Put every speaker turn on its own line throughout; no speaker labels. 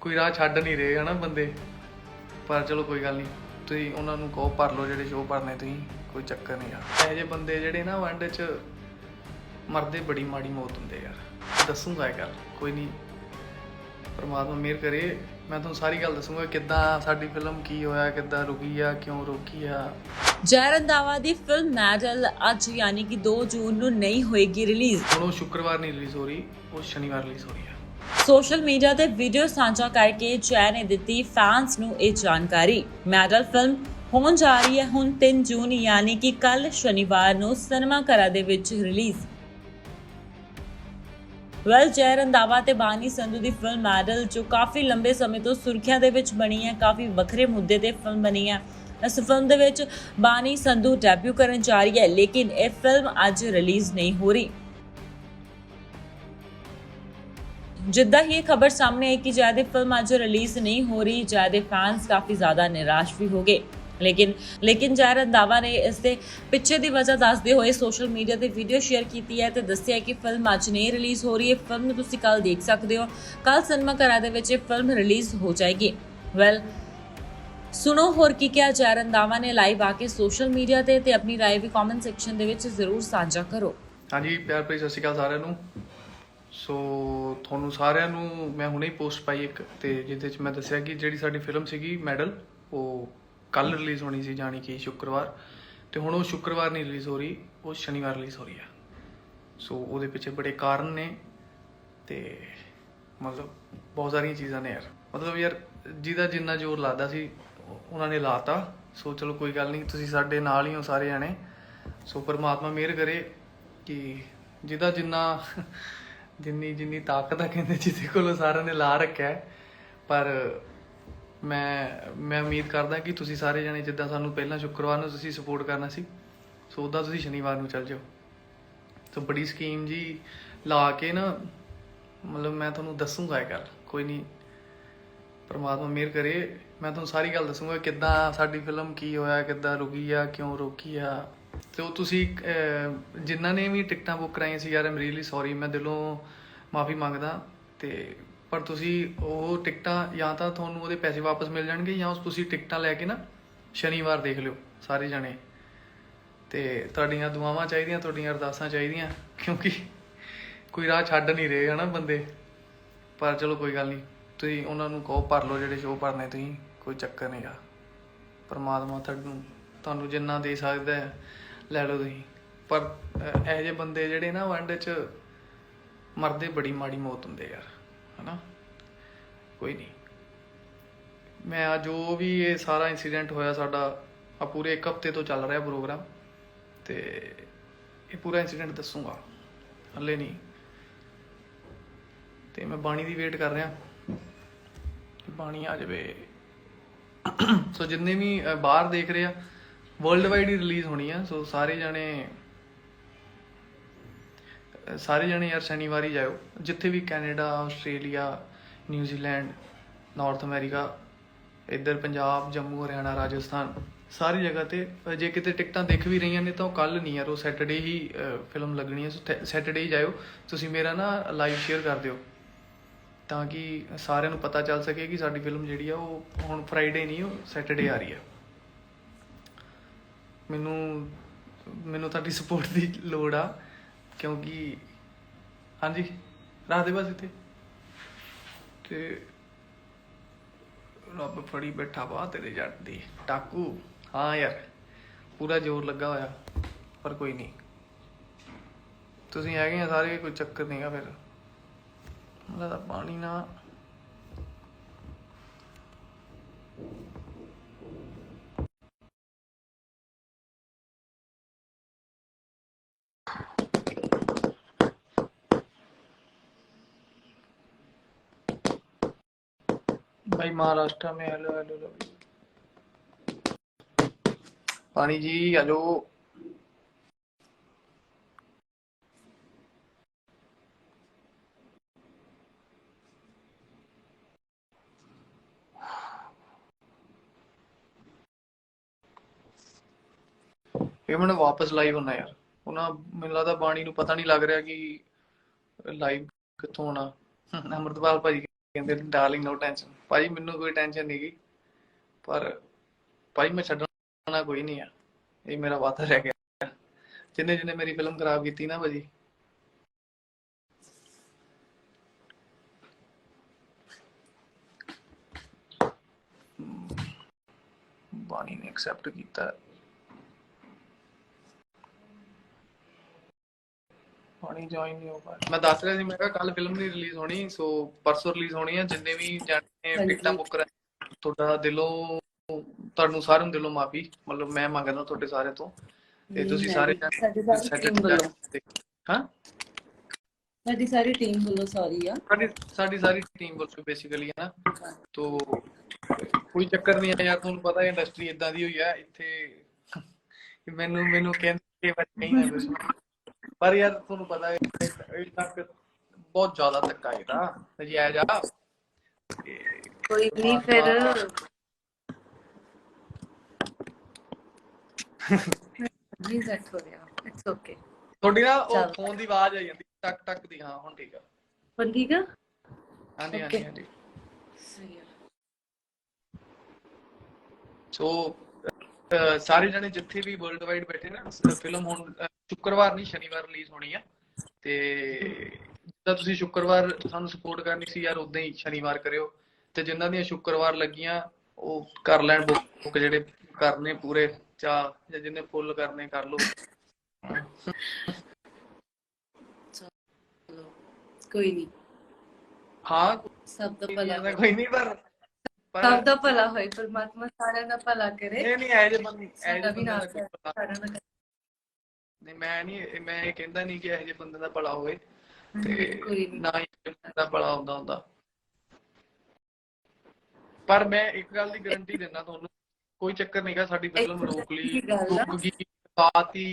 ਕੋਈ ਰਾਹ ਛੱਡ ਨਹੀਂ ਰਹੇ ਹਨਾ ਬੰਦੇ? ਪਰ ਚਲੋ ਕੋਈ ਗੱਲ ਨਹੀਂ ਤੁਸੀਂ ਉਹਨਾਂ ਨੂੰ ਕਹੋ ਭਰ ਲਓ ਜਿਹੜੇ ਸ਼ੋਅ ਭਰਨੇ ਤੁਸੀਂ ਕੋਈ ਚੱਕਰ ਨਹੀਂ ਯਾਰ। ਇਹੋ ਜਿਹੇ ਬੰਦੇ ਜਿਹੜੇ ਨਾ ਵੰਡ 'ਚ ਮਰਦੇ ਬੜੀ ਮਾੜੀ ਮੌਤ ਹੁੰਦੇ ਯਾਰ। ਦੱਸੂਗਾ ਇਹ ਗੱਲ ਕੋਈ ਨਹੀਂ। ਪਰਮਾਤਮਾ ਮਿਹਰ ਕਰੇ ਮੈਂ ਤੁਹਾਨੂੰ ਸਾਰੀ ਗੱਲ ਦੱਸੂਗਾ ਕਿੱਦਾਂ ਸਾਡੀ ਫਿਲਮ ਕੀ ਹੋਇਆ ਕਿੱਦਾਂ ਰੁਕੀ ਆ ਕਿਉਂ ਰੁਕੀ ਆ।
ਜੈ ਰੰਧਾਵਾ ਦੀ ਫਿਲਮ ਮੈਡਲ ਅੱਜ ਯਾਨੀ ਕਿ 2 ਜੂਨ ਨੂੰ ਨਹੀਂ ਹੋਏਗੀ ਰਿਲੀਜ਼।
ਹੁਣ ਉਹ ਸ਼ੁੱਕਰਵਾਰ ਨਹੀਂ ਰਿਲੀਜ਼ ਹੋ ਰਹੀ ਉਹ ਸ਼ਨੀਵਾਰ ਰਿਲੀਜ਼ ਹੋ ਰਹੀ ਆ।
ਸੋਸ਼ਲ ਮੀਡੀਆ ਤੇ ਵੀਡੀਓ ਸਾਂਝਾ ਕਰਕੇ ਜੈ ਨੇ ਦਿੱਤੀ ਫੈਨਸ ਨੂੰ ਇਹ ਜਾਣਕਾਰੀ। ਮੈਡਲ ਫਿਲਮ ਹੋਣ ਜਾ ਰਹੀ ਹੈ ਹੁਣ 3 ਜੂਨ, ਯਾਨੀ ਕਿ ਕੱਲ ਸ਼ਨੀਵਾਰ ਨੂੰ ਸਿਨੇਮਾ ਘਰਾਂ ਦੇ ਵਿੱਚ ਰਿਲੀਜ਼ ਵੈਲ ਜੈ ਰੰਧਾਵਾ ਤੇ ਬਾਨੀ ਸੰਧੂ ਦੀ ਫਿਲਮ ਮੈਡਲ, ਜੋ ਕਾਫੀ ਲੰਬੇ ਸਮੇਂ ਤੋਂ ਸੁਰਖੀਆਂ ਦੇ ਵਿੱਚ ਬਣੀ ਹੈ, ਕਾਫੀ ਵੱਖਰੇ ਮੁੱਦੇ ਤੇ ਫਿਲਮ ਬਣੀ ਹੈ। ਇਸ ਫਿਲਮ ਦੇ ਵਿੱਚ ਬਾਨੀ ਸੰਧੂ ਡੈਬਿਊ ਕਰਨ ਜਾ ਰਹੀ ਹੈ, ਲੇਕਿਨ ਇਹ ਫਿਲਮ ਅੱਜ ਰਿਲੀਜ਼ ਨਹੀਂ ਹੋ ਰਹੀ। ਜਿੱਦਾਂ ਹੀ ਇਹ ਖਬਰ ਸਾਹਮਣੇ ਆਈ ਕਿ ਜੈ ਦੀ ਫਿਲਮ ਅੱਜ ਰਿਲੀਜ਼ ਨਹੀਂ ਹੋ ਰਹੀ ਜੈ ਦੇ ਫੈਨਸ ਕਾਫੀ ਜ਼ਿਆਦਾ ਨਿਰਾਸ਼ ਵੀ ਹੋ ਗਏ। ਲੇਕਿਨ ਲੇਕਿਨ ਜੈ ਰੰਧਾਵਾ ਨੇ ਇਸ ਦੇ ਪਿੱਛੇ ਦੀ ਵਜ੍ਹਾ ਦੱਸਦੇ ਹੋਏ ਸੋਸ਼ਲ ਮੀਡੀਆ ਤੇ ਵੀਡੀਓ ਸ਼ੇਅਰ ਕੀਤੀ ਹੈ ਤੇ ਦੱਸਿਆ ਕਿ ਫਿਲਮ ਅੱਜ ਨਹੀਂ ਰਿਲੀਜ਼ ਹੋ ਰਹੀ। ਹੈ ਫਿਲਮ ਨੂੰ ਤੁਸੀਂ ਕੱਲ ਦੇਖ ਸਕਦੇ ਹੋ। ਕੱਲ ਸਿਨੇਮਾ ਘਰਾਂ ਦੇ ਵਿੱਚ ਇਹ ਫਿਲਮ ਰਿਲੀਜ਼ ਹੋ ਜਾਏਗੀ। ਵੈਲ ਸੁਣੋ ਹੋਰ ਕੀ ਕਿਹਾ ਜੈ ਰੰਧਾਵਾ ਨੇ ਲਾਈਵ ਆ ਕੇ ਸੋਸ਼ਲ ਮੀਡੀਆ ਤੇ ਤੇ ਆਪਣੀ ਰਾਏ ਵੀ ਕਮੈਂਟ ਸੈਕਸ਼ਨ ਦੇ ਵਿੱਚ ਜ਼ਰੂਰ ਸਾਂਝਾ ਕਰੋ।
ਹਾਂਜੀ, ਪਿਆਰ ਭਰੀ ਸਤਿ ਸ਼੍ਰੀ ਅਕਾਲ ਸਾਰਿਆਂ ਨੂੰ। ਸੋ ਤੁਹਾਨੂੰ ਸਾਰਿਆਂ ਨੂੰ ਮੈਂ ਹੁਣੇ ਹੀ ਪੋਸਟ ਪਾਈ ਇੱਕ, ਤੇ ਜਿਹਦੇ ਵਿੱਚ ਮੈਂ ਦੱਸਿਆ ਕਿ ਜਿਹੜੀ ਸਾਡੀ ਫਿਲਮ ਸੀਗੀ ਮੈਡਲ, ਉਹ ਕੱਲ ਰਿਲੀਜ਼ ਹੋਣੀ ਸੀ, ਜਾਣੀ ਕਿ ਸ਼ੁੱਕਰਵਾਰ। ਤੇ ਹੁਣ ਉਹ ਸ਼ੁੱਕਰਵਾਰ ਨਹੀਂ ਰਿਲੀਜ਼ ਹੋ ਰਹੀ, ਉਹ ਸ਼ਨੀਵਾਰ ਰਿਲੀਜ਼ ਹੋ ਰਹੀ ਆ। ਸੋ ਉਹਦੇ ਪਿੱਛੇ ਬੜੇ ਕਾਰਨ ਨੇ, ਤੇ ਮਤਲਬ ਬਹੁਤ ਸਾਰੀਆਂ ਚੀਜ਼ਾਂ ਨੇ ਯਾਰ। ਮਤਲਬ ਯਾਰ, ਜਿਹਦਾ ਜਿੰਨਾ ਜ਼ੋਰ ਲਾਦਾ ਸੀ, ਉਹਨਾਂ ਨੇ ਲਾਤਾ। ਸੋ ਚਲੋ ਕੋਈ ਗੱਲ ਨਹੀਂ, ਤੁਸੀਂ ਸਾਡੇ ਨਾਲ ਹੀ ਹੋ ਸਾਰੇ ਜਾਣੇ। ਸੋ ਪਰਮਾਤਮਾ ਮਿਹਰ ਕਰੇ ਕਿ ਜਿਹਦਾ ਜਿੰਨਾ ਜਿੰਨੀ ਜਿੰਨੀ ਤਾਕਤ ਆ ਕਹਿੰਦੇ ਜਿਹਦੇ ਕੋਲ ਸਾਰਿਆਂ ਨੇ ਲਾ ਰੱਖਿਆ ਪਰ ਮੈਂ ਮੈਂ ਉਮੀਦ ਕਰਦਾ ਕਿ ਤੁਸੀਂ ਸਾਰੇ ਜਣੇ ਜਿੱਦਾਂ ਸਾਨੂੰ ਪਹਿਲਾਂ ਸ਼ੁੱਕਰਵਾਰ ਨੂੰ ਤੁਸੀਂ ਸਪੋਰਟ ਕਰਨਾ ਸੀ, ਸੋ ਉਦਾਂ ਤੁਸੀਂ ਸ਼ਨੀਵਾਰ ਨੂੰ ਚੱਲ ਜਾਓ। ਸੋ ਬੜੀ ਸਕੀਮ ਜੀ ਲਾ ਕੇ ਨਾ, ਮਤਲਬ ਮੈਂ ਤੁਹਾਨੂੰ ਦੱਸੂਗਾ ਇਹ ਗੱਲ। ਕੋਈ ਨਹੀਂ, ਪਰਮਾਤਮਾ ਮਿਹਰ ਕਰੇ। ਮੈਂ ਤੁਹਾਨੂੰ ਸਾਰੀ ਗੱਲ ਦੱਸੂਗਾ ਕਿੱਦਾਂ ਸਾਡੀ ਫਿਲਮ ਕੀ ਹੋਇਆ, ਕਿੱਦਾਂ ਰੁਕੀ ਆ, ਕਿਉਂ ਰੁਕੀ ਆ। ਤੇ ਉਹ ਤੁਸੀਂ ਜਿਨ੍ਹਾਂ ਨੇ ਵੀ ਟਿਕਟਾਂ ਬੁੱਕ ਕਰਾਈਆਂ ਸੀ, ਯਾਰ ਆਮ ਰੀਲੀ ਸੌਰੀ ਮੈਂ ਦਿਲੋਂ ਮਾਫੀ ਮੰਗਦਾ, ਤੇ ਪਰ ਤੁਸੀਂ ਉਹ ਟਿਕਟਾਂ ਜਾਂ ਤਾਂ ਤੁਹਾਨੂੰ ਉਹਦੇ ਪੈਸੇ ਵਾਪਸ ਮਿਲ ਜਾਣਗੇ ਜਾਂ ਉਸ ਤੁਸੀਂ ਟਿਕਟਾਂ ਲੈ ਕੇ ਨਾ ਸ਼ਨੀਵਾਰ ਦੇਖ ਲਿਓ, ਸਾਰੇ ਜਣੇ। ਤੇ ਤੁਹਾਡੀਆਂ ਦੁਆਵਾਂ ਚਾਹੀਦੀਆਂ, ਤੁਹਾਡੀਆਂ ਅਰਦਾਸਾਂ ਚਾਹੀਦੀਆਂ, ਕਿਉਂਕਿ ਕੋਈ ਰਾਹ ਛੱਡ ਨਹੀਂ ਰਹੇ, ਹਨਾ, ਬੰਦੇ। ਪਰ ਚਲੋ, ਕੋਈ ਗੱਲ ਨਹੀਂ, ਤੁਸੀਂ ਉਹਨਾਂ ਨੂੰ ਕਹੋ, ਭਰ ਲਓ ਜਿਹੜੇ ਸ਼ੋਅ ਭਰਨੇ ਤੁਸੀਂ, ਕੋਈ ਚੱਕਰ ਨਹੀਂਗਾ ਪਰਮਾਤਮਾ ਤੁਹਾਨੂੰ ਤੁਹਾਨੂੰ ਜਿੰਨਾ ਦੇ ਸਕਦਾ ਹੈ ਲੈ ਲਓ ਤੁਸੀਂ। ਪਰ ਅਹ, ਇਹੋ ਜਿਹੇ ਬੰਦੇ ਜਿਹੜੇ ਨਾ ਵੰਡ 'ਚ ਮਰਦੇ ਬੜੀ ਮਾੜੀ ਮੌਤ ਹੁੰਦੇ ਯਾਰ ਹਨਾ? ਕੋਈ ਨਹੀਂ। ਮੈਂ ਆ ਜੋ ਵੀ ਇਹ ਸਾਰਾ ਇਨਸੀਡੈਂਟ ਹੋਇਆ ਸਾਡਾ ਆ ਪੂਰੇ ਇੱਕ ਹਫ਼ਤੇ ਤੋਂ ਚੱਲ ਰਿਹਾ ਪ੍ਰੋਗਰਾਮ ਤੇ ਇਹ ਪੂਰਾ ਇਨਸੀਡੈਂਟ ਦੱਸੂਗਾ। ਹੱਲੇ ਨਹੀਂ। ਤੇ ਮੈਂ ਬਾਣੀ ਦੀ ਵੇਟ ਕਰ ਰਿਹਾ। ਬਾਣੀ ਆ ਜਾਵੇ। ਸੋ ਜਿੰਨੇ ਵੀ ਬਾਹਰ ਦੇਖ ਰਹੇ ਆ ਵਰਲਡ ਵਾਈਡ ਹੀ ਰਿਲੀਜ਼ ਹੋਣੀ ਆ ਸੋ ਸਾਰੇ ਜਣੇ ਸਾਰੇ ਜਣੇ ਯਾਰ ਸ਼ਨੀਵਾਰ ਹੀ ਜਾਇਓ। ਜਿੱਥੇ ਵੀ Canada, Australia New Zealand North America, ਇੱਧਰ ਪੰਜਾਬ, ਜੰਮੂ, ਹਰਿਆਣਾ, ਰਾਜਸਥਾਨ, ਸਾਰੀ ਜਗ੍ਹਾ ਤੇ ਜੇ ਕਿਤੇ ਟਿਕਟਾਂ ਦੇਖ ਵੀ ਰਹੀਆਂ ਨੇ ਤਾਂ ਉਹ ਕੱਲ ਨਹੀਂ ਯਾਰ, ਉਹ ਸੈਟਰਡੇ ਹੀ ਫਿਲਮ ਲੱਗਣੀ ਹੈ ਸੋ ਸੈਟਰਡੇ ਹੀ ਜਾਇਓ। ਤੁਸੀਂ ਮੇਰਾ ਨਾ ਲਾਈਵ ਸ਼ੇਅਰ ਕਰ ਦਿਓ, ਤਾਂ ਕਿ ਸਾਰਿਆਂ ਨੂੰ ਪਤਾ ਚੱਲ ਸਕੇ ਕਿ ਸਾਡੀ ਫਿਲਮ ਜਿਹੜੀ ਆ, ਉਹ ਹੁਣ ਫਰਾਈਡੇ ਨਹੀਂ, ਉਹ ਸੈਟਰਡੇ ਆ ਰਹੀ ਹੈ ਮੈਨੂੰ ਮੈਨੂੰ ਤੁਹਾਡੀ ਸਪੋਰਟ ਦੀ ਲੋੜ ਆ, ਕਿਉਂਕਿ, ਹਾਂਜੀ, ਰੱਖ ਦੇ ਬਸ ਇੱਥੇ। ਤੇ ਰੱਬ ਫੜੀ ਬੈਠਾ ਵਾ ਤੇਰੇ ਜੱਟ ਦੀ। ਟਾਕੂ ਹਾਂ ਯਾਰ, ਪੂਰਾ ਜ਼ੋਰ ਲੱਗਾ ਹੋਇਆ, ਪਰ ਕੋਈ ਨਹੀਂ। ਤੁਸੀਂ ਹੈਗੇ ਆ ਸਾਰੇ, ਕੋਈ ਚੱਕਰ ਨਹੀਂਗਾ ਫਿਰ। ਉਹਦਾ ਤਾਂ ਪਾਣੀ ਨਾ भाई महाराष्ट्र में हेलो हेलो हेलो पानी जी हेलो ਇਹ ਮੈਨੂੰ ਵਾਪਸ ਲਾਈਵ ਹੋਣਾ ਯਾਰ ਉਹਨਾਂ ਮੈਨੂੰ ਲੱਗਦਾ ਬਾਣੀ ਨੂੰ ਪਤਾ ਨਹੀਂ ਲੱਗ ਰਿਹਾ ਕਿ ਲਾਈਵ ਕਿੱਥੋਂ ਹੋਣਾ ਅਮਰਤਪਾਲ ਭਾਜੀ ਕਹਿੰਦੇ ਡਾਰਲਿੰਗ ਨੋ ਟੈਨਸ਼ਨ ਭਾਈ, ਮੈਨੂੰ ਕੋਈ ਟੈਨਸ਼ਨ ਨਹੀਂ ਗੀ ਪਰ ਭਾਈ, ਮੈਂ ਛੱਡਣਾ ਕੋਈ ਨਹੀਂ ਆ। ਇਹ ਮੇਰਾ ਵਾਅਦਾ ਰਹਿ ਗਿਆ। ਜਿੰਨੇ ਜਿੰਨੇ ਮੇਰੀ ਫਿਲਮ ਖਰਾਬ ਕੀਤੀ ਨਾ ਭਾਜੀ। ਬਾਣੀ ਨੇ ਐਕਸੈਪਟ ਕੀਤਾ। ਬਾਣੀ ਜੁਆਇਨ ਨਹੀਂ ਹੋ ਪਾ ਮੈਂ ਦੱਸ ਰਿਹਾ ਸੀ ਮੈਂ ਕਿਹਾ ਕੱਲ ਫਿਲਮ ਨਹੀਂ ਰਿਲੀਜ਼ ਹੋਣੀ ਸੋ ਪਰਸੋਂ ਰਿਲੀਜ਼ ਹੋਣੀ ਹੈ ਜਿੰਨੇ ਵੀ ਜਾਣੇ। ਟਿਕਟਾਂ ਬੁੱਕ ਕਰ ਤੁਹਾਡਾ ਦਿਲੋਂ ਤੁਹਾਨੂੰ ਸਾਰਿਆਂ ਨੂੰ ਦਿਲੋਂ ਮਾਫੀ ਮਤਲਬ ਮੈਂ ਮੰਗਦਾ ਤੁਹਾਡੇ ਸਾਰੇ ਤੋਂ ਤੇ ਤੁਸੀਂ
ਨਹੀਂ,
ਸਾਰੇ
ਨਹੀਂ, ਸਾਡੀ ਸਾਰੀ
Saturday
ਟੀਮ ਵੱਲੋਂ।
ਹਾਂ?
ਸਾਡੀ ਸਾਰੀ ਟੀਮ ਵੱਲੋਂ ਸੌਰੀ ਆ।
ਸਾਡੀ ਸਾਡੀ ਸਾਰੀ ਟੀਮ ਵੱਲੋਂ ਬੇਸਿਕਲੀ ਹੈ ਨਾ ਤੋ ਕੋਈ ਚੱਕਰ ਨਹੀਂ ਹੈ ਯਾਰ ਤੁਹਾਨੂੰ ਪਤਾ ਹੈ ਇੰਡਸਟਰੀ ਇਦਾਂ ਦੀ ਹੋਈ ਹੈ ਇੱਥੇ ਕਿ ਮੈਨੂੰ ਮੈਨੂੰ ਕਹਿੰਦੇ ਕਿ ਬਸ ਨਹੀਂ ਹੈ ਪਰ ਯਾਰ ਤੁਹਾਨੂੰ ਪਤਾ ਹੈ ਇਹ ਤੱਕ ਬਹੁਤ ਜ਼ਿਆਦਾ ਧੱਕਾ ਇਹਦਾ ਨਜਾਇਜ਼ ਆ
ਕੋਈ ਨਹੀਂ ਫਿਰ। ਜੀ ਸੈਟ ਹੋ ਰਿਹਾ ਇਟਸ ਓਕੇ
ਤੁਹਾਡੀ ਨਾ ਉਹ। ਫੋਨ ਦੀ ਆਵਾਜ਼ ਆਈ ਜਾਂਦੀ ਟਕ ਟਕ ਦੀ। ਹਾਂ ਹੁਣ ਠੀਕ ਆ।
ਹੁਣ ਠੀਕ ਆ
ਹਾਂਜੀ ਹਾਂਜੀ. ਹਾਂਜੀ।
ਸਹੀ ਆ।
ਸੋ ਸਾਰੇ ਜਣੇ ਜਿੱਥੇ ਵੀ ਵਰਲਡ ਵਾਈਡ ਬੈਠੇ ਨਾ ਫਿਲਮ ਹੁਣ ਸ਼ੁੱਕਰਵਾਰ ਨਹੀਂ ਸ਼ਨੀਵਾਰ ਰਿਲੀਜ਼ ਹੋਣੀ ਆ। ਤੇ ਜਿੱਦਾਂ ਤੁਸੀਂ ਸ਼ੁੱਕਰਵਾਰ ਸਾਨੂੰ ਸਪੋਰਟ ਕਰਨੀ ਸੀ ਯਾਰ ਉਦਾਂ ਹੀ ਸ਼ਨੀਵਾਰ ਕਰਿਓ। ਤੇ ਜਿਨ੍ਹਾਂ ਦੀਆਂ ਸ਼ੁੱਕਰਵਾਰ ਲੱਗੀਆਂ ਉਹ ਕਰ ਲੈਣ ਬੁੱਕ ਜਿਹੜੇ ਕਰਨੇ ਪੂਰੇ ਚਾਹ ਜਾਂ ਜਿੰਨੇ ਫੁੱਲ ਕਰਨੇ ਕਰ ਲਓ।
ਕੋਈ ਨਹੀਂ
ਹਾਂ
ਸਭ ਦਾ ਭਲਾ
ਨਹੀਂ ਕੋਈ ਨਹੀਂ ਪਰ
ਸਭ ਦਾ ਭਲਾ ਹੋਏ ਪਰਮਾਤਮਾ ਸਾਰਿਆਂ ਦਾ ਭਲਾ ਕਰੇ।
ਇਹ ਨਹੀਂ ਐਜੇ ਬੰਦੇ ਐਜੇ
ਵੀ
ਭਲਾ
ਸਾਰਿਆਂ ਦਾ
ਨਹੀਂ ਮੈਂ ਨਹੀਂ ਮੈਂ ਇਹ ਕਹਿੰਦਾ ਨਹੀਂ ਕਿ ਇਹੋ ਜਿਹੇ ਬੰਦੇ ਦਾ ਭਲਾ ਹੋਵੇ ਤੇ ਨਾ। ਹੀ ਬੰਦੇ ਦਾ ਭਲਾ ਹੁੰਦਾ ਹੁੰਦਾ। ਪਰ ਮੈਂ ਇੱਕ ਗੱਲ ਦੀ ਗਾਰੰਟੀ ਦਿੰਦਾ ਤੁਹਾਨੂੰ ਕੋਈ ਚੱਕਰ ਨਹੀਂਗਾ ਸਾਡੀ ਫਿਲਮ ਰੋਕ ਲਈ
ਦੀ ਗੱਲ ਆ।
ਰੁਕ ਗਈ ਬਾਤੀ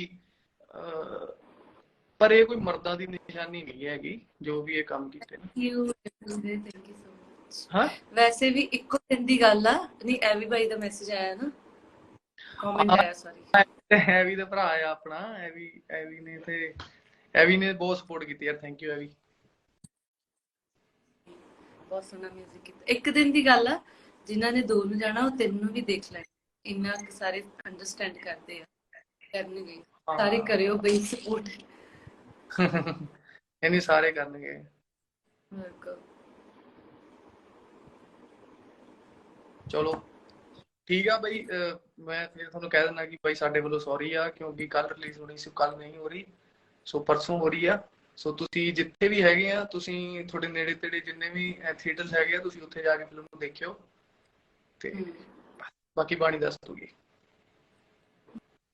ਪਰ ਇਹ ਕੋਈ ਮਰਦਾਂ ਦੀ ਨਿਸ਼ਾਨੀ ਨਹੀਂ ਹੈਗੀ ਜੋ ਵੀ ਇਹ ਕੰਮ ਕੀਤੇ ਨੇ।
You thank you so much
ਹਾਂ?
ਵੈਸੇ ਵੀ ਇੱਕੋ ਦਿਨ ਦੀ ਗੱਲ ਆ ਨਹੀਂ ਐਵੀ ਬਾਈ ਦਾ ਮੈਸੇਜ ਆਇਆ ਨਾ। ਕਮੈਂਟ ਆਇਆ ਸੌਰੀ
ਐਵੀ ਦਾ ਭਰਾ ਆ ਆਪਣਾ ਐਵੀ ਐਵੀ ਨੇ ਤੇ ਐਵੀ ਨੇ ਬਹੁਤ ਸਪੋਰਟ ਕੀਤੀ ਯਾਰ ਥੈਂਕ ਯੂ ਐਵੀ
ਬਹੁਤ ਸੋਹਣਾ 뮤직 ਕੀਤਾ। ਇੱਕ ਦਿਨ ਦੀ ਗੱਲ ਆ ਜਿਨ੍ਹਾਂ ਨੇ ਦੋ ਨੂੰ ਜਾਣਾ ਉਹ ਤਿੰਨ ਨੂੰ ਵੀ ਦੇਖ ਲੈਣਾ। ਇੰਨਾ ਕੁ ਸਾਰੇ ਅੰਡਰਸਟੈਂਡ ਕਰਦੇ ਆ। ਕਰਨਗੇ। ਸਾਰੇ ਕਰਿਓ ਬਈ ਸਪੋਰਟ
ਇਹ ਨਹੀਂ ਸਾਰੇ ਕਰਨਗੇ। ਚਲੋ ਠੀਕ ਆ ਬਈ ਮੈਂ ਫਿਰ ਤੁਹਾਨੂੰ ਕਹਿ ਦਿੰਦਾ ਕਿ ਬਈ ਸਾਡੇ ਵੱਲੋਂ ਸੌਰੀ ਆ ਕਿਉਂਕਿ ਕੱਲ ਰਿਲੀਜ਼ ਹੋਣੀ ਸੀ ਕੱਲ ਨਹੀਂ ਹੋ ਰਹੀ। ਸੋ ਪਰਸੋਂ ਹੋ ਰਹੀ ਆ। ਸੋ ਤੁਸੀਂ ਜਿੱਥੇ ਵੀ ਹੈਗੇ ਆ ਤੁਸੀਂ ਤੁਹਾਡੇ ਨੇੜੇ ਤੇੜੇ ਜਿੰਨੇ ਵੀ ਥੀਏਟਰਸ ਹੈਗੇ ਆ ਤੁਸੀਂ ਉੱਥੇ ਜਾ ਕੇ ਫਿਲਮ ਨੂੰ ਦੇਖਿਓ। ਤੇ ਬਾਕੀ ਬਾਣੀ ਦੱਸ ਦੂਗੀ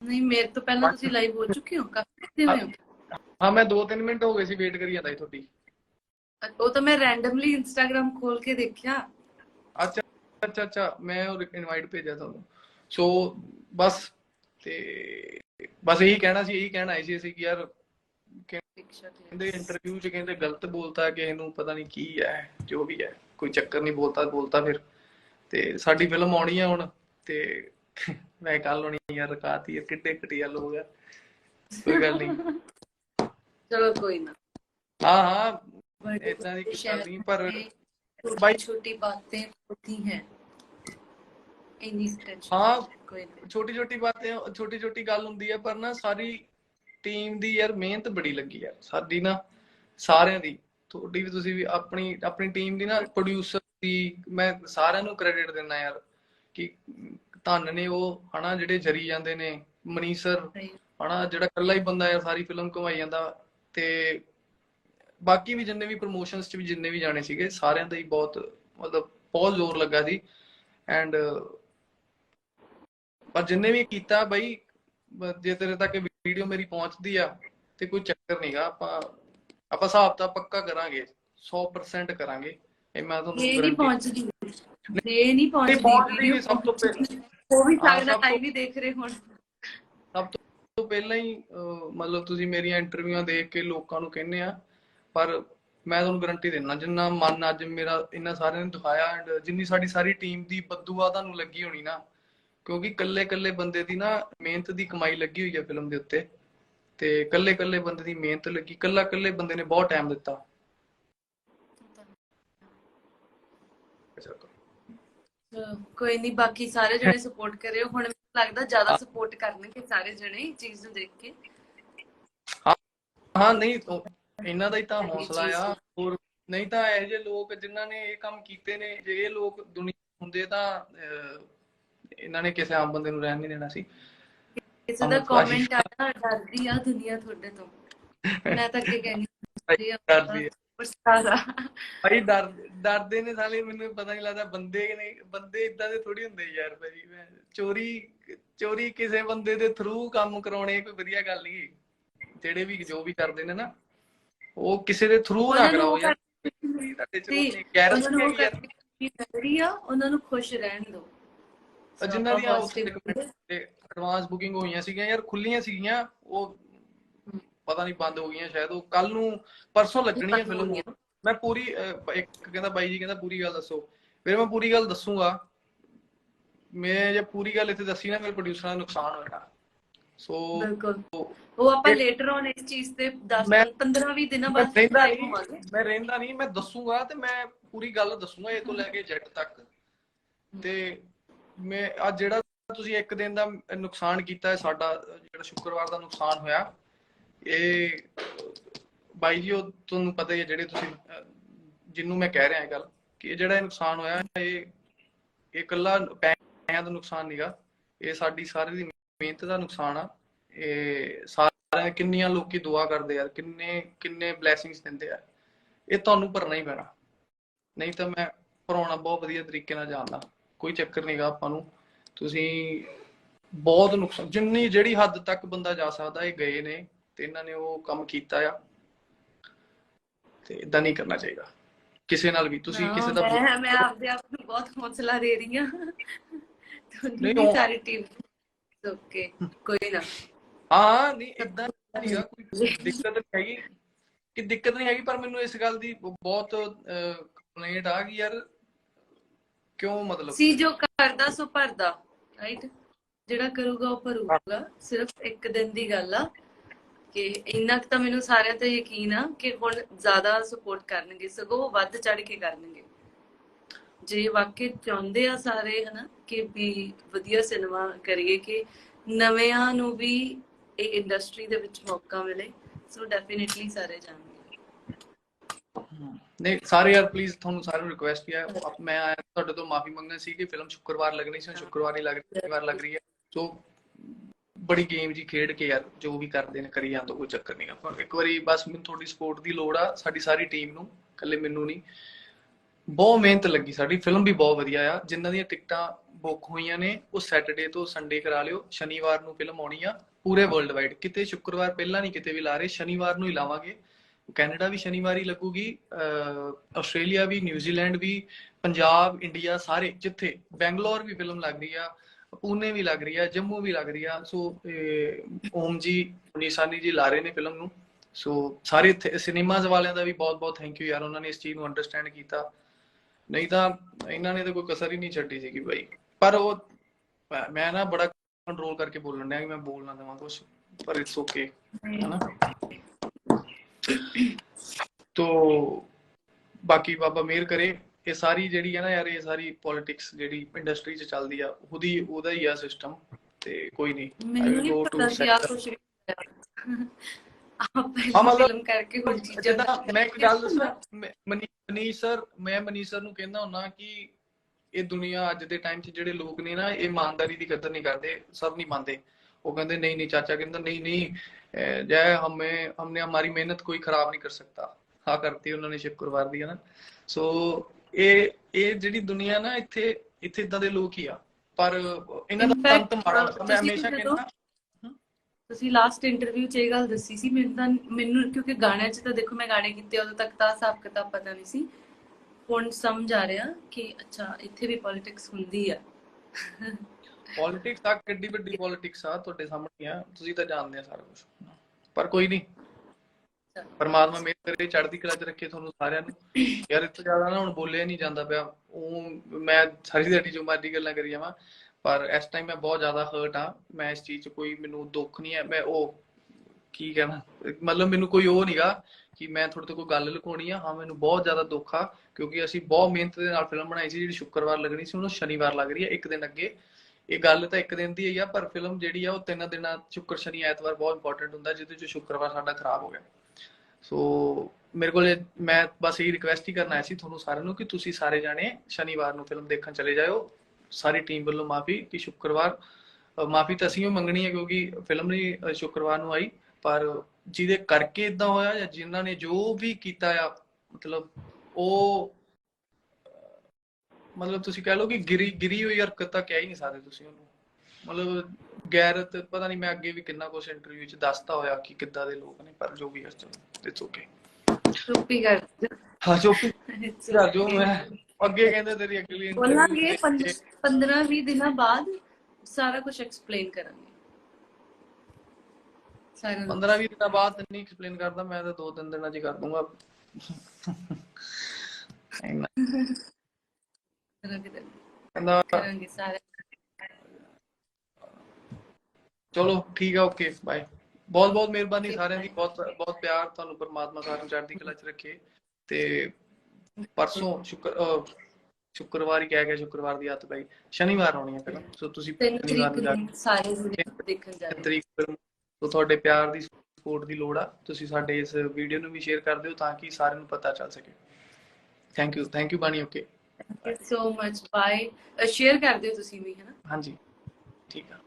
ਨਹੀਂ ਮੇਰੇ ਤੋਂ ਪਹਿਲਾਂ ਤੁਸੀਂ ਲਾਈਵ ਹੋ ਚੁੱਕੇ ਹੋ? ਕਾਫੀ ਦੇਖਦੇ ਹੋਏ ਹੋ?
ਹਾਂ ਮੈਂ 2-3 ਮਿੰਟ ਹੋ ਗਏ ਸੀ ਵੇਟ ਕਰੀ ਜਾਂਦਾ ਸੀ ਤੁਹਾਡੀ।
ਉਹ ਤਾਂ ਮੈਂ ਰੈਂਡਮਲੀ ਇੰਸਟਾਗ੍ਰam ਖੋਲ ਕੇ ਦੇਖਿਆ।
ਅੱਛਾ ਅੱਛਾ ਅੱਛਾ। ਮੈਂ ਉਹ ਇਨਵਾਈਟ ਭੇਜਿਆ ਤੁਹਾਨੂੰ। ਸੋ ਬਸ ਤੇ ਬਸ ਇਹੀ ਕਹਿਣਾ ਸੀ ਇਹੀ ਕਹਿਣਾ ਆਈ ਸੀ ਅਸੀਂ ਕਿ ਯਾਰ ਕਹਿੰਦੇ ਇੰਟਰਵਿਊ 'ਚ ਕਹਿੰਦੇ ਗਲਤ ਬੋਲਤਾ ਕਿਸੇ ਨੂੰ ਪਤਾ ਨਹੀਂ ਕੀ ਹੈ ਜੋ ਵੀ ਹੈ ਕੋਈ ਚੱਕਰ ਨਹੀਂ ਬੋਲਤਾ ਬੋਲਤਾ ਫਿਰ। ਤੇ ਸਾਡੀ ਫਿਲਮ ਆਉਣੀ ਆ ਹੁਣ ਤੇ ਮੈਂ ਕੱਲ ਹੋਣੀ ਯਾਰ ਰਕਾਤੀ ਕਿੱਡੇ ਘਟਿਆ ਲੋਗ ਆ। ਕੋਈ ਗੱਲ ਨਹੀਂ।
ਚਲੋ ਕੋਈ ਨਾ।
ਹਾਂ ਹਾਂ ਇਤਨਾ ਦੀ ਕਿਸ਼ਾਨੀ ਪਰ ਬਾਈ
ਛੋਟੀ ਬਾਤਾਂ ਹੋਤੀ ਹੈ ਇੰਨੀ ਨਹੀਂ
ਛੋਟੀ ਛੋਟੀ ਬਾतें ਛੋਟੀ ਛੋਟੀ ਗੱਲ ਹੁੰਦੀ ਹੈ ਪਰ ਨਾ ਸਾਰੀ ਟੀਮ ਦੀ ਯਾਰ ਮਿਹਨਤ ਬੜੀ ਲੱਗੀ ਯਾਰ ਸਾਡੀ ਨਾ ਸਾਰਿਆਂ ਦੀ ਤੁਹਾਡੀ ਵੀ ਤੁਸੀਂ ਵੀ ਆਪਣੀ ਆਪਣੀ ਟੀਮ ਦੀ ਨਾ ਪ੍ਰੋਡਿਊਸਰ ਦੀ ਮੈਂ ਸਾਰਿਆਂ ਨੂੰ ਕ੍ਰੈਡਿਟ ਦਿੰਦਾ ਯਾਰ ਕਿ ਧੰਨ ਨੇ ਉਹ ਹਨਾ ਜਿਹੜੇ ਜਰੀ ਜਾਂਦੇ ਨੇ ਮਨੀਸਰ। ਹਨਾ ਜਿਹੜਾ ਇਕੱਲਾ ਹੀ ਬੰਦਾ ਯਾਰ ਸਾਰੀ ਫਿਲਮ ਕਮਾਈ ਜਾਂਦਾ ਤੇ ਬਾਕੀ ਵੀ ਜਿੰਨੇ ਵੀ ਪ੍ਰੋਮੋਸ਼ਨਸ ਚ ਵੀ ਜਿੰਨੇ ਵੀ ਜਾਣੇ ਸੀਗੇ ਸਾਰਿਆਂ ਦਾ ਹੀ ਬਹੁਤ ਮਤਲਬ ਬਹੁਤ ਜ਼ੋਰ ਲੱਗਾ ਸੀ। ਐਂਡ ਪਰ ਜਿੰਨੇ ਵੀ ਕੀਤਾ ਬਈ ਜੇ ਤੇਰੇ ਤੱਕ ਵੀਡੀਓ ਮੇਰੀ ਪਹੁੰਚਦੀ ਆ ਤੇ ਕੋਈ ਚੱਕਰ ਨਹੀਂਗਾ ਆਪਾਂ ਆਪਾਂ ਹਿਸਾਬ ਤਾਂ ਪੱਕਾ ਕਰਾਂਗੇ 100% ਕਰਾਂਗੇ। ਇਹ ਮੈਂ ਤੁਹਾਨੂੰ
ਇਹ ਨਹੀਂ ਪਹੁੰਚਦੀ ਇਹ ਨਹੀਂ ਪਹੁੰਚਦੀ
ਸਭ ਤੋਂ ਪਹਿਲਾਂ।
ਉਹ ਵੀ
ਤੋਂ-
ਟਾਈਮ ਹੀ ਦੇਖ ਰਹੇ ਹੁਣ।
ਸਭ ਤੋਂ ਪਹਿਲਾਂ ਹੀ ਅਹ, ਮਤਲਬ ਤੁਸੀਂ ਮੇਰੀਆਂ ਇੰਟਰਵਿਊਆਂ ਦੇਖ ਕੇ ਲੋਕਾਂ ਨੂੰ ਕਹਿੰਦੇ ਆ ਪਰ ਮੈਂ ਤੁਹਾਨੂੰ ਗਾਰੰਟੀ ਦਿੰਦਾ ਜਿੰਨਾ ਮਨ ਅੱਜ ਮੇਰਾ ਇਹਨਾਂ ਸਾਰਿਆਂ ਨੇ ਦਿਖਾਇਆ ਐਂਡ ਜਿੰਨੀ ਸਾਡੀ ਸਾਰੀ ਟੀਮ ਦੀ ਬਦਦੁਆ ਤੁਹਾਨੂੰ ਲੱਗੀ ਹੋਣੀ ਨਾ ਕਿਉਂਕਿ ਕੱਲੇ ਕੱਲੇ ਬੰਦੇ ਦੀ ਨਾ ਮਿਹਨਤ ਦੀ ਕਮਾਈ ਲੱਗੀ ਹੋਈ ਹੈ ਫਿਲਮ ਦੇ ਉੱਤੇ। ਤੇ ਕੱਲੇ ਕੱਲੇ ਬੰਦੇ ਦੀ ਮਿਹਨਤ ਲੱਗੀ ਕੱਲਾ ਕੱਲੇ ਬੰਦੇ ਨੇ ਬਹੁਤ ਟਾਈਮ ਦਿੱਤਾ।
ਕੋਈ ਨਹੀਂ ਬਾਕੀ ਸਾਰੇ ਜਣੇ ਸਪੋਰਟ ਕਰਿਓ। ਹੁਣ ਮੈਨੂੰ ਲੱਗਦਾ ਜ਼ਿਆਦਾ ਸਪੋਰਟ ਕਰਨਗੇ ਸਾਰੇ ਜਣੇ ਇਸ ਚੀਜ਼ ਨੂੰ ਦੇਖ ਕੇ।
ਹਾਂ ਨਹੀਂ ਇਹਨਾਂ ਦਾ ਹੀ ਤਾਂ ਹੌਸਲਾ ਆ।
ਹੈ।
ਹੋਰ ਨਹੀਂ ਤਾਂ ਇਹ ਜਿਹੇ ਲੋਕ ਜਿਨ੍ਹਾਂ ਨੇ ਇਹ ਕੰਮ ਕੀਤੇ ਨੇ ਜੇ ਇਹ ਲੋਕ ਦੁਨੀਆ ਹੁੰਦੇ ਤਾਂ ਇਹਨਾਂ ਨੇ ਕਿਸੇ ਆਮ ਬੰਦੇ ਨੂੰ ਰਹਿਣ ਨਹੀਂ ਦੇਣਾ ਸੀ।
ਕਿਸੇ ਦਾ। ਕਮੈਂਟ ਆਇਆ ਡਰਦੀ ਆ ਦੁਨੀਆ ਤੁਹਾਡੇ ਤੋਂ। ਮੈਂ ਤਾਂ ਅੱਗੇ ਕਹਿੰਦੀ
ਡਰਦੀ ਆ।
ਪਰ ਸਾਰਾ।
ਭਾਈ ਡਰ ਡਰਦੇ ਨੇ ਸਾਲੇ ਮੈਨੂੰ ਪਤਾ ਨਹੀਂ ਲੱਗਦਾ ਬੰਦੇ ਨੇ ਬੰਦੇ ਇਦਾਂ ਦੇ ਥੋੜੀ ਹੁੰਦੇ ਯਾਰ ਭਾਈ। ਮੈਂ ਚੋਰੀ ਚੋਰੀ ਕਿਸੇ ਬੰਦੇ ਦੇ ਥਰੂ ਕੰਮ ਕਰਾਉਣੇ ਕੋਈ ਵਧੀਆ ਗੱਲ ਨਹੀਂ ਜਿਹੜੇ ਵੀ ਜੋ ਵੀ ਕਰਦੇ ਨੇ ਨਾ ਉਹ ਕਿਸੇ ਦੇ ਥਰੂ ਨਾ ਕਰਾਓ ਯਾਰ। ਤੁਹਾਡੇ ਚ ਗੈਰੰਟੀ
ਆ ਉਹਨਾਂ ਨੂੰ ਖੁਸ਼ ਰਹਿਣ ਦਿਓ।
ਦੀਆਂ
Positive
ਐਡਵਾਂਸ ਬੁਕਿੰਗ ਹੋਈਆਂ ਸੀਗੀਆਂ ਯਾਰ ਖੁੱਲੀਆਂ ਸੀਗੀਆਂ ਉਹ ਪਤਾ ਨਹੀਂ ਬੰਦ ਹੋ ਗਈਆਂ ਸ਼ਾਇਦ ਉਹ ਕੱਲ ਨੂੰ ਪਰਸੋਂ ਲੱਗਣੀ ਹੈ ਫਿਲਮ। ਮੈਂ ਪੂਰੀ ਇੱਕ ਕਹਿੰਦਾ ਬਾਈ ਜੀ ਕਹਿੰਦਾ ਪੂਰੀ ਗੱਲ ਦੱਸੋ। ਫਿਰ ਮੈਂ ਪੂਰੀ ਗੱਲ ਦੱਸੂਗਾ। ਮੈਂ ਜੇ ਪੂਰੀ ਗੱਲ ਇੱਥੇ ਦੱਸੀ ਨਾ ਮੇਰੇ ਪ੍ਰੋਡਿਊਸਰਾਂ ਦਾ ਨੁਕਸਾਨ ਹੋਏਗਾ। ਸੋ
ਬਿਲਕੁਲ। ਉਹ ਆਪਾਂ ਲੇਟਰ ਔਨ ਇਸ ਚੀਜ਼ ਤੇ 10
ਮੈਂ-
15 20 ਦਿਨਾਂ
ਮੈਂ
ਬਾਅਦ।
ਮੈਂ ਰਹਿੰਦਾ ਨਹੀਂ ਮੈਂ ਦੱਸੂਗਾ ਤੇ ਮੈਂ ਪੂਰੀ ਗੱਲ ਦੱਸੂਗਾ ਇਹ ਤੋਂ ਲੈ ਕੇ ਜੈਟ ਤੱਕ। ਤੇ ਮੈਂ ਅੱਜ ਜਿਹੜਾ ਤੁਸੀਂ ਇੱਕ ਦਿਨ ਦਾ ਨੁਕਸਾਨ ਕੀਤਾ ਹੈ ਸਾਡਾ ਜਿਹੜਾ ਸ਼ੁੱਕਰਵਾਰ ਦਾ ਨੁਕਸਾਨ ਹੋਇਆ ਇਹ ਬਾਈ ਜੀ ਉਹ ਤੁਹਾਨੂੰ ਪਤਾ ਹੀ ਹੈ ਜਿਹੜੇ ਤੁਸੀਂ ਅਹ, ਜਿਹਨੂੰ ਮੈਂ ਕਹਿ ਰਿਹਾ ਇਹ ਗੱਲ ਕਿ ਇਹ ਜਿਹੜਾ ਇਹ ਨੁਕਸਾਨ ਹੋਇਆ ਇਹ ਇਹ ਇਕੱਲਾ ਪੈਸਿਆਂ ਦਾ ਨੁਕਸਾਨ ਨਹੀਂਗਾ ਇਹ ਸਾਡੀ ਸਾਰੇ ਦੀ ਮਿਹਨਤ ਦਾ ਨੁਕਸਾਨ ਆ ਇਹ ਸਾਰਿਆਂ ਕਿੰਨੀਆਂ ਲੋਕੀ ਦੁਆ ਕਰਦੇ ਆ ਕਿੰਨੇ ਕਿੰਨੇ ਬਲੇਸਿੰਗਸ ਦਿੰਦੇ ਆ ਇਹ ਤੁਹਾਨੂੰ ਭਰਨਾ ਹੀ ਪੈਣਾ। ਨਹੀਂ ਤਾਂ ਮੈਂ ਭਰਾਉਣਾ ਬਹੁਤ ਵਧੀਆ ਤਰੀਕੇ ਨਾਲ ਜਾਣਦਾ। ਕੋਈ ਚੱਕਰ ਨਹੀਂਗਾ ਆਪਾਂ ਨੂੰ। ਤੁਸੀਂ ਬਹੁਤ ਨੁਕਸਾਨ ਜਿੰਨੀ ਜਿਹੜੀ ਹੱਦ ਤੱਕ ਬੰਦਾ ਜਾ ਸਕਦਾ ਇਹ ਗਏ ਨੇ ਤੇ ਇਹਨਾਂ ਨੇ ਉਹ ਕੰਮ ਕੀਤਾ ਆ। ਤੇ ਇਦਾਂ ਨਹੀਂ ਕਰਨਾ ਚਾਹੀਦਾ। ਕਿਸੇ ਨਾਲ ਵੀ ਤੁਸੀਂ ਕਿਸੇ ਦਾ
ਮੈਂ ਮੈਂ ਆਪਦੇ ਆਪ ਨੂੰ ਬਹੁਤ ਹੌਸਲਾ ਦੇ ਰਹੀ ਹਾਂ।
ਨਹੀਂ,
ਤੁਹਾਨੂੰ ਸਾਰੀ ਟੀਮ ਓਕੇ ਕੋਈ ਨਾ।
ਹਾਂ ਨਹੀਂ ਇਦਾਂ ਨਹੀਂਗਾ ਕੋਈ ਦਿੱਕਤ ਨਹੀਂ ਹੈਗੀ। ਕਿ ਦਿੱਕਤ ਨਹੀਂ ਹੈਗੀ ਪਰ ਮੈਨੂੰ ਇਸ ਗੱਲ ਦੀ ਬਹੁਤ ਕੰਪਲੇਂਟ ਆ ਗਈ ਯਾਰ ਕਿਉਂ ਮਤਲਬ
ਸੀ ਜੋ ਕਰਦਾ ਸੋ ਭਰਦਾ ਰਾਈਟ ਜਿਹੜਾ ਕਰੂਗਾ ਉਹ ਭਰੂਗਾ। ਸਿਰਫ ਇੱਕ ਦਿਨ ਦੀ ਗੱਲ ਆ ਕਿ ਇੰਨਾ ਤਾਂ ਮੈਨੂੰ ਸਾਰਿਆਂ ਤੇ ਯਕੀਨ ਆ ਕਿ ਹੁਣ ਜ਼ਿਆਦਾ ਸਪੋਰਟ ਕਰਨਗੇ ਸਗੋਂ ਉਹ ਵੱਧ ਚੜ ਕੇ ਕਰਨਗੇ। ਜੇ ਵਾਕਈ ਚਾਹੁੰਦੇ ਆ ਸਾਰੇ ਹਨਾ ਕਿ ਵੀ ਵਧੀਆ ਸਿਨੇਮਾ ਕਰੀਏ ਕਿ ਨਵਿਆਂ ਨੂੰ ਵੀ ਇਹ ਇੰਡਸਟਰੀ ਦੇ ਵਿੱਚ ਮੌਕਾ ਮਿਲੇ ਸੋ ਡੈਫੀਨਿਟਲੀ ਸਾਰੇ ਜਾਣਗੇ।
ਨਹੀਂ, ਸਾਰੇ ਯਾਰ ਪਲੀਜ਼ ਤੁਹਾਨੂੰ ਸਾਰਿਆਂ ਨੂੰ ਰਿਕੁਐਸਟ ਹੈ। ਮੈਂ ਤੁਹਾਡੇ ਤੋਂ ਮਾਫੀ ਮੰਗਣ ਸੀ ਕਿ ਫਿਲਮ ਸ਼ੁੱਕਰਵਾਰ ਲੱਗਣੀ ਸੀ ਸ਼ੁੱਕਰਵਾਰ ਹੀ ਲੱਗ ਰਹੀ ਸ਼ਨੀਵਾਰ ਲੱਗ ਰਹੀ ਹੈ। ਸੋ, ਬੜੀ ਗੇਮ ਜੀ ਖੇਡ ਕੇ ਯਾਰ, ਜੋ ਵੀ ਕਰਦੇ ਨੇ, ਕਰੀ ਜਾਂਦੋ, ਕੋਈ ਚੱਕਰ ਨਹੀਂ ਆਪਾਂ। ਇੱਕ ਵਾਰੀ ਬਸ ਮੈਨੂੰ ਤੁਹਾਡੀ ਸਪੋਰਟ ਦੀ ਲੋੜ ਆ, ਸਾਡੀ ਸਾਰੀ ਟੀਮ ਨੂੰ, ਇਕੱਲੇ ਮੈਨੂੰ ਨਹੀਂ। ਬਹੁਤ ਮਿਹਨਤ ਲੱਗੀ ਸਾਡੀ ਫਿਲਮ ਵੀ ਬਹੁਤ ਵਧੀਆ ਆ। ਜਿਨ੍ਹਾਂ ਦੀਆਂ ਟਿਕਟਾਂ ਬੁੱਕ ਹੋਈਆਂ ਨੇ, ਉਹ ਸੈਟਰਡੇ ਤੋਂ ਸੰਡੇ ਕਰਾ ਲਿਓ। ਸ਼ਨੀਵਾਰ ਨੂੰ ਫਿਲਮ ਆਉਣੀ ਆ, ਪੂਰੇ ਵਰਲਡ ਵਾਈਡ ਕਿਤੇ ਸ਼ੁੱਕਰਵਾਰ ਪਹਿਲਾਂ ਨਹੀਂ ਕਿਤੇ ਵੀ ਲਾ ਰਹੇ, ਸ਼ਨੀਵਾਰ ਨੂੰ ਹੀ ਲਾਵਾਂਗੇ। ਕੈਨੇਡਾ ਵੀ ਸ਼ਨੀਵਾਰ ਹੀ ਲੱਗੂਗੀ ਆਸਟ੍ਰੇਲੀਆ ਵੀ ਨਿਊਜ਼ੀਲੈਂਡ ਵੀ, ਪੰਜਾਬ, ਇੰਡੀਆ ਸਾਰੇ, ਜਿੱਥੇ ਬੈਂਗਲੌਰ ਵੀ ਫਿਲਮ ਲੱਗ ਰਹੀ ਆ, ਪੂਨੇ ਵੀ ਲੱਗ ਰਹੀ ਆ, ਜੰਮੂ ਵੀ ਲੱਗ ਰਹੀ ਆ, ਸੋ ਓਮ ਜੀ ਨਿਸ਼ਾਨੀ ਜੀ ਲਾ ਰਹੇ ਨੇ ਫਿਲਮ ਨੂੰ, ਸੋ ਸਾਰੇ ਸਿਨੇਮਾਜ਼ ਵਾਲਿਆਂ ਦਾ ਵੀ ਬਹੁਤ ਬਹੁਤ ਥੈਂਕ ਯੂ ਯਾਰ, ਉਹਨਾਂ ਨੇ ਇਸ ਚੀਜ਼ ਨੂੰ ਅੰਡਰਸਟੈਂਡ ਕੀਤਾ। ਨਹੀਂ ਤਾਂ ਇਹਨਾਂ ਨੇ ਤਾਂ ਕੋਈ ਕਸਰ ਹੀ ਨਹੀਂ ਛੱਡੀ ਸੀਗੀ ਬਾਈ। ਪਰ ਉਹ, ਮੈਂ- ਨਾ ਬੜਾ ਕੰਟਰੋਲ ਕਰਕੇ ਬੋਲਣ ਡਿਆ ਕਿ ਮੈਂ ਬੋਲ ਨਾ ਦੇਵਾਂ ਕੁਝ ਪਰ ਇਟਸ ਓਕੇ ਹੈਨਾ? ਤੋ ਬਾਕੀ ਬਾਬਾ ਮਿਹਰ ਕਰੇ ਇਹ ਸਾਰੀ ਜਿਹੜੀ ਹੈ ਨਾ ਯਾਰ ਇਹ ਸਾਰੀ ਪੋਲਿਟਿਕਸ ਜਿਹੜੀ ਇੰਡਸਟਰੀ 'ਚ ਚੱਲਦੀ ਆ ਉਹਦੀ ਉਹਦਾ ਹੀ ਆ ਸਿਸਟਮ ਤੇ ਕੋਈ ਨਹੀਂ।
ਮੈਨੂੰ ਨਹੀਂ ਪਤਾ ਸੀ ਆ ਕੁਝ ਫਿਲਮ ਕਰਕੇ ਹੁਣ ਚੀਜ਼ਾਂ
ਜਿੱਦਾਂ ਮੈਂ ਇੱਕ ਗੱਲ ਦੱਸਾਂ ਮਨੀਸ਼ ਸਰ ਮੈਂ ਮਨੀਸ਼ ਸਰ ਨੂੰ ਕਹਿੰਦਾ ਹੁੰਨਾ ਕਿ ਇਹ ਦੁਨੀਆ ਅੱਜ ਦੇ ਟਾਈਮ 'ਚ ਜਿਹੜੇ ਲੋਕ ਨੇ ਨਾ ਇਹ ਇਮਾਨਦਾਰੀ ਦੀ ਕਦਰ ਨਹੀਂ ਕਰਦੇ ਸਰ ਨਹੀਂ ਮੰਨਦੇ। ਉਹ ਕਹਿੰਦੇ ਨਹੀਂ ਨਹੀਂ ਚਾਚਾ ਕਹਿੰਦਾ ਨਹੀਂ ਨਹੀਂ ਅਹ ਜੈ ਹਮੇ ਹਮਨੇ ਹਮਾਰੀ ਮਿਹਨਤ ਕੋਈ ਖਰਾਬ ਨਹੀਂ ਕਰ ਸਕਤਾ। ਹਾਂ ਕਰਤੀ ਉਹਨਾਂ ਨੇ ਸ਼ੁੱਕਰਵਾਰ ਦੀ ਹੈ ਨਾ। ਸੋ ਇਹ ਇਹ ਜਿਹੜੀ ਦੁਨੀਆ ਨਾ ਇੱਥੇ ਇੱਥੇ ਇਦਾਂ ਦੇ ਲੋਕ ਹੀ ਆ। ਪਰ ਇਹਨਾਂ ਦਾ
In fact,
ਤੰਤ ਮਾੜਾ
ਤੁਸੀਂ
ਮੈਂ ਹਮੇਸ਼ਾ
ਜਦੋਂ-
ਕਹਿੰਦਾ
ਤੁਸੀਂ ਲਾਸਟ ਇੰਟਰਵਿਊ 'ਚ ਇਹ ਗੱਲ ਦੱਸੀ ਸੀ ਮੈਨੂੰ ਤਾਂ ਮੈਨੂੰ ਕਿਉਂਕਿ ਗਾਣਿਆਂ 'ਚ ਤਾਂ ਦੇਖੋ ਮੈਂ ਗਾਣੇ ਕੀਤੇ ਉਦੋਂ ਤੱਕ ਤਾਂ ਹਿਸਾਬ ਕਿਤਾਬ ਪਤਾ ਨਹੀਂ ਸੀ। ਹੁਣ ਸਮਝ ਆ ਰਿਹਾ ਕਿ ਅੱਛਾ ਇੱਥੇ ਵੀ ਪੋਲਿਟਿਕਸ ਹੁੰਦੀ ਆ।
ਪੋਲਿਟਿਕਸ ਆ, ਕਿੱਡੀ ਵੱਡੀ ਪੋਲਿਟਿਕਸ ਆ ਤੁਹਾਡੇ ਸਾਹਮਣੇ ਆ। ਤੁਸੀਂ ਤਾਂ ਜਾਣਦੇ ਆ ਸਾਰਾ ਕੁਝ ਪਰ ਕੋਈ ਨਹੀਂ। ਪਰਮਾਤਮਾ ਮੇਰੇ ਕਰੇ, ਚੜ੍ਹਦੀ ਕਲਾ 'ਚ ਰੱਖੇ ਤੁਹਾਨੂੰ ਸਾਰਿਆਂ ਨੂੰ। ਯਾਰ ਇਸ ਤੋਂ ਜ਼ਿਆਦਾ ਨਾ ਹੁਣ ਬੋਲਿਆ ਨਹੀਂ ਜਾਂਦਾ ਪਿਆ। ਉਹ ਮੈਂ ਸਾਰੀ ਦਿਹਾੜੀ ਜੋ ਮਰਜ਼ੀ ਗੱਲਾਂ ਕਰੀ ਜਾਵਾਂ, ਪਰ ਇਸ ਟਾਈਮ ਮੈਂ ਬਹੁਤ ਜ਼ਿਆਦਾ ਹਰਟ ਆ। ਮੈਂ ਇਸ ਚੀਜ਼ 'ਚ ਕੋਈ ਮੈਨੂੰ ਦੁੱਖ ਨਹੀਂ ਹੈ। ਮੈਂ ਉਹ ਕੀ ਕਹਿਣਾ? ਮਤਲਬ ਮੈਨੂੰ ਕੋਈ ਉਹ ਨਹੀਂਗਾ ਕਿ ਮੈਂ ਤੁਹਾਡੇ ਤੋਂ ਕੋਈ ਗੱਲ ਲੁਕਾਉਣੀ ਆ। ਹਾਂ, ਮੈਨੂੰ ਬਹੁਤ ਜ਼ਿਆਦਾ ਦੁੱਖ ਆ, ਕਿਉਂਕਿ ਅਸੀਂ ਬਹੁਤ ਮਿਹਨਤ ਦੇ ਨਾਲ ਫਿਲਮ ਬਣਾਈ ਸੀ, ਜਿਹੜੀ ਸ਼ੁੱਕਰਵਾਰ ਲੱਗਣੀ ਸੀ, ਉਹਨੂੰ ਸ਼ਨੀਵਾਰ ਲੱਗ ਰਹੀ ਹੈ ਇੱਕ ਦਿਨ ਅੱਗੇ। ਇਹ ਗੱਲ ਤਾਂ ਇੱਕ ਦਿਨ ਦੀ ਹੀ ਆ ਪਰ ਫਿਲਮ ਜਿਹੜੀ ਆ ਉਹ ਤਿੰਨ ਦਿਨਾਂ, ਸ਼ੁੱਕਰ ਸ਼ਨੀ ਐਤਵਾਰ ਬਹੁਤ ਇੰਪੋਰਟੈਂਟ ਹੁੰਦਾ, ਜਿਹਦੇ ਚ ਸ਼ੁੱਕਰਵਾਰ ਸਾਡਾ ਖਰਾਬ ਹੋ ਗਿਆ। ਸੋ ਮੇਰੇ ਕੋਲ ਮੈਂ ਬਸ ਇਹ ਰਿਕਵੈਸਟ ਹੀ ਕਰਨ ਆਇਆ ਸੀ ਤੁਹਾਨੂੰ ਸਾਰਿਆਂ ਨੂੰ ਕਿ ਤੁਸੀਂ ਸਾਰੇ ਜਾਣੇ ਸ਼ਨੀਵਾਰ ਨੂੰ ਫਿਲਮ ਦੇਖਣ ਚਲੇ ਜਾਇਓ। ਸਾਰੀ ਟੀਮ ਵੱਲੋਂ ਮਾਫੀ ਕਿ ਸ਼ੁੱਕਰਵਾਰ ਮਾਫੀ ਤਾਂ ਅਸੀਂ ਹੀ ਮੰਗਣੀ ਹੈ ਕਿਉਂਕਿ ਫਿਲਮ ਨਹੀਂ ਸ਼ੁੱਕਰਵਾਰ ਨੂੰ ਆਈ, ਪਰ ਜਿਹਦੇ ਕਰਕੇ ਇਦਾਂ ਹੋਇਆ ਜਾਂ ਜਿਨ੍ਹਾਂ ਨੇ ਜੋ ਵੀ ਕੀਤਾ ਆ, ਮਤਲਬ ਉਹ ਮਤਲਬ ਤੁਸੀਂ ਕਹਿ ਲਓ ਕਿ ਗਿਰੀ ਗਿਰੀ ਹੋਈ ਹਰਕਤ ਤਾਂ ਕਹਿ ਹੀ ਨਹੀਂ ਸਕਦੇ ਤੁਸੀਂ ਉਹਨੂੰ। ਮਤਲਬ ਗੈਰਤ ਪਤਾ ਨਹੀਂ ਮੈਂ ਅੱਗੇ ਵੀ ਕਿੰਨਾ ਕੁਝ ਇੰਟਰਵਿਊ 'ਚ ਦੱਸਤਾ ਹੋਇਆ ਕਿ ਕਿੱਦਾਂ ਦੇ ਲੋਕ ਨੇ ਪਰ ਜੋ ਵੀ ਹੈ ਚਲੋ ਇਟਸ ਓਕੇ
ਚੁੱਪੀ ਕਰ
ਹਾਂ ਵੀ ਕਰ ਜੋ ਮੈਂ ਅੱਗੇ ਕਹਿੰਦੇ ਤੇਰੀ ਅਗਲੀ
ਬੋਲਾਂਗੇ
ਤੇ-
15 20 ਦਿਨਾਂ ਬਾਅਦ ਸਾਰਾ ਕੁਝ ਐਕਸਪਲੇਨ ਕਰਾਂਗੇ। ਸਾਰਿਆਂ ਨੂੰ।
15 20 ਦਿਨਾਂ ਬਾਅਦ ਨਹੀਂ ਐਕਸਪਲੇਨ ਕਰਦਾ ਮੈਂ ਤਾਂ ਦੋ ਤਿੰਨ ਦਿਨਾਂ 'ਚ ਕਰ ਦੂੰਗਾ।
ਕਰਾਂਗੇ
ਕਹਿੰਦਾ
ਕਰਾਂਗੇ ਸਾਰੇ
ਚਲੋ ਠੀਕ ਆ ਓਕੇ ਬਾਏ ਬਹੁਤ ਬਹੁਤ ਮਿਹਰਬਾਨੀ ਸਾਰਿਆਂ ਦੀ ਬਹੁਤ ਬਹੁਤ ਪਿਆਰ ਤੁਹਾਨੂੰ ਪਰਮਾਤਮਾ ਸਾਰਿਆਂ ਚੜ੍ਹਦੀ ਕਲਾ 'ਚ ਰੱਖੇ ਤੇ ਪਰਸੋਂ ਸ਼ੁੱਕਰ ਸ਼ੁੱਕਰਵਾਰ ਹੀ ਕਹਿ ਗਿਆ ਸ਼ੁੱਕਰਵਾਰ ਦੀ ਹੱਥ ਪਈ ਸ਼ਨੀਵਾਰ ਆਉਣੀ ਹੈ ਫਿਰ ਸੋ ਤੁਸੀਂ ਸ਼ਨੀਵਾਰ ਨੂੰ ਜਾ
ਨੂੰ ਸਾਰੇ ਦੇਖਣ ਜਾਣਗੇ
ਤਰੀਕ ਤੋਂ ਤੁਹਾਡੇ ਪਿਆਰ ਦੀ ਸਪੋਰਟ ਦੀ ਲੋੜ ਆ। ਤੁਸੀਂ ਸਾਡੇ ਇਸ ਵੀਡੀਓ ਨੂੰ ਵੀ ਸ਼ੇਅਰ ਕਰ ਦਿਓ ਤਾਂ ਕਿ ਸਾਰਿਆਂ ਨੂੰ ਪਤਾ ਚੱਲ ਸਕੇ। Thank you thank you Bani okay
thank you so much bye share ਕਰ ਦਿਓ ਤੁਸੀਂ ਵੀ ਹੈ
ਹਾਂਜੀ। ਠੀਕ ਆ।